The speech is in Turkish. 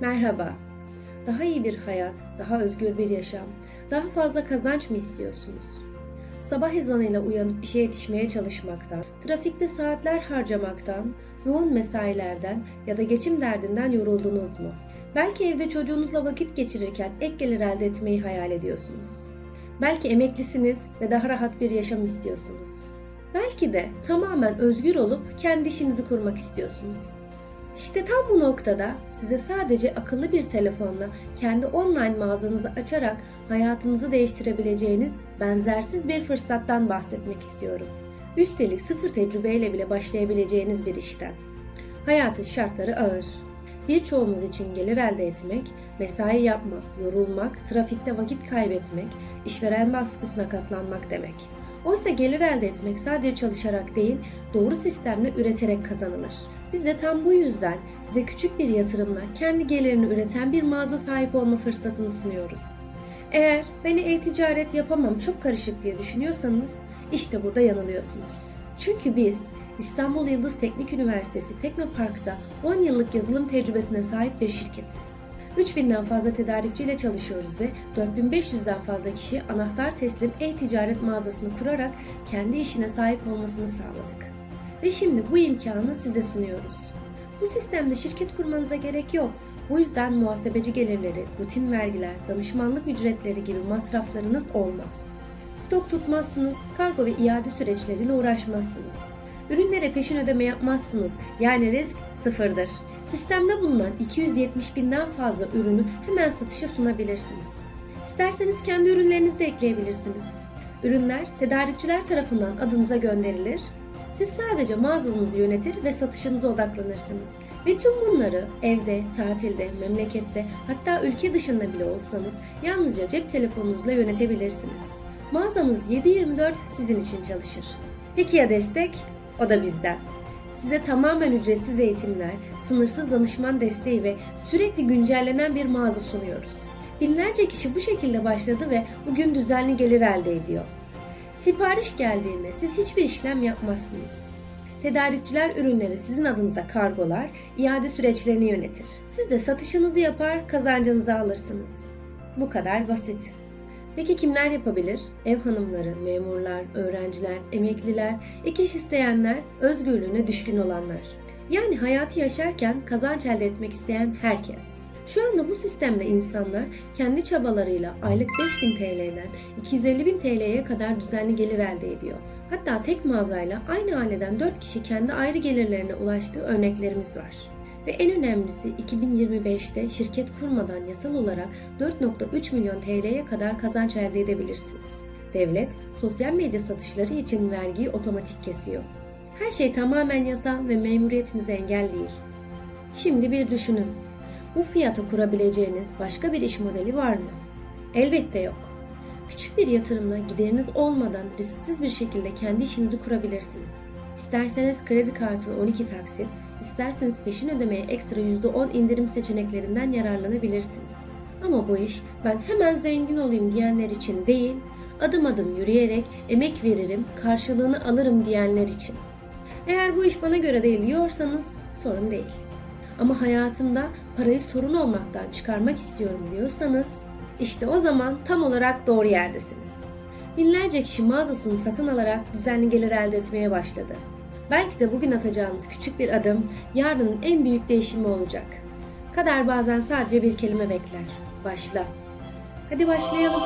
Merhaba. Daha iyi bir hayat, daha özgür bir yaşam, daha fazla kazanç mı istiyorsunuz? Sabah ezanıyla uyanıp işe yetişmeye çalışmaktan, trafikte saatler harcamaktan, yoğun mesailerden ya da geçim derdinden yoruldunuz mu? Belki evde çocuğunuzla vakit geçirirken ek gelir elde etmeyi hayal ediyorsunuz. Belki emeklisiniz ve daha rahat bir yaşam istiyorsunuz. Belki de tamamen özgür olup kendi işinizi kurmak istiyorsunuz. İşte tam bu noktada size sadece akıllı bir telefonla kendi online mağazanızı açarak hayatınızı değiştirebileceğiniz benzersiz bir fırsattan bahsetmek istiyorum. Üstelik sıfır tecrübeyle bile başlayabileceğiniz bir işten. Hayatın şartları ağır. Birçoğumuz için gelir elde etmek, mesai yapmak, yorulmak, trafikte vakit kaybetmek, işveren baskısına katlanmak demek. Oysa gelir elde etmek sadece çalışarak değil, doğru sistemle üreterek kazanılır. Biz de tam bu yüzden size küçük bir yatırımla kendi gelirini üreten bir mağaza sahip olma fırsatını sunuyoruz. Eğer ben e-ticaret yapamam çok karışık diye düşünüyorsanız işte burada yanılıyorsunuz. Çünkü biz İstanbul Yıldız Teknik Üniversitesi Teknopark'ta 10 yıllık yazılım tecrübesine sahip bir şirketiz. 3000'den fazla tedarikçiyle çalışıyoruz ve 4500'den fazla kişi anahtar teslim e-ticaret mağazasını kurarak kendi işine sahip olmasını sağladık. Ve şimdi bu imkanı size sunuyoruz. Bu sistemde şirket kurmanıza gerek yok. Bu yüzden muhasebeci gelirleri, rutin vergiler, danışmanlık ücretleri gibi masraflarınız olmaz. Stok tutmazsınız, kargo ve iade süreçleriyle uğraşmazsınız. Ürünlere peşin ödeme yapmazsınız. Yani risk sıfırdır. Sistemde bulunan 270 binden fazla ürünü hemen satışa sunabilirsiniz. İsterseniz kendi ürünlerinizi de ekleyebilirsiniz. Ürünler tedarikçiler tarafından adınıza gönderilir. Siz sadece mağazanızı yönetir ve satışınıza odaklanırsınız. Ve tüm bunları evde, tatilde, memlekette hatta ülke dışında bile olsanız yalnızca cep telefonunuzla yönetebilirsiniz. Mağazanız 7/24 sizin için çalışır. Peki ya destek? O da bizden. Size tamamen ücretsiz eğitimler, sınırsız danışman desteği ve sürekli güncellenen bir mağaza sunuyoruz. Binlerce kişi bu şekilde başladı ve bugün düzenli gelir elde ediyor. Sipariş geldiğinde siz hiçbir işlem yapmazsınız. Tedarikçiler ürünleri sizin adınıza kargolar, iade süreçlerini yönetir. Siz de satışınızı yapar, kazancınızı alırsınız. Bu kadar basit. Peki kimler yapabilir? Ev hanımları, memurlar, öğrenciler, emekliler, ek iş isteyenler, özgürlüğüne düşkün olanlar. Yani hayatı yaşarken kazanç elde etmek isteyen herkes. Şu anda bu sistemde insanlar kendi çabalarıyla aylık 5000 TL'den 250 bin TL'ye kadar düzenli gelir elde ediyor. Hatta tek mağazayla aynı aileden 4 kişi kendi ayrı gelirlerine ulaştığı örneklerimiz var. Ve en önemlisi 2025'te şirket kurmadan yasal olarak 4.3 milyon TL'ye kadar kazanç elde edebilirsiniz. Devlet, sosyal medya satışları için vergiyi otomatik kesiyor. Her şey tamamen yasal ve memuriyetinize engel değil. Şimdi bir düşünün. Bu fiyata kurabileceğiniz başka bir iş modeli var mı? Elbette yok. Küçük bir yatırımla gideriniz olmadan risksiz bir şekilde kendi işinizi kurabilirsiniz. İsterseniz kredi kartını 12 taksit, isterseniz peşin ödemeye ekstra %10 indirim seçeneklerinden yararlanabilirsiniz. Ama bu iş ben hemen zengin olayım diyenler için değil, adım adım yürüyerek emek veririm, karşılığını alırım diyenler için. Eğer bu iş bana göre değil diyorsanız sorun değil. Ama hayatımda parayı sorun olmaktan çıkarmak istiyorum diyorsanız işte o zaman tam olarak doğru yerdesiniz. Binlerce kişi mağazasını satın alarak düzenli gelir elde etmeye başladı. Belki de bugün atacağınız küçük bir adım yarının en büyük değişimi olacak. Kader bazen sadece bir kelime bekler. Başla. Hadi başlayalım.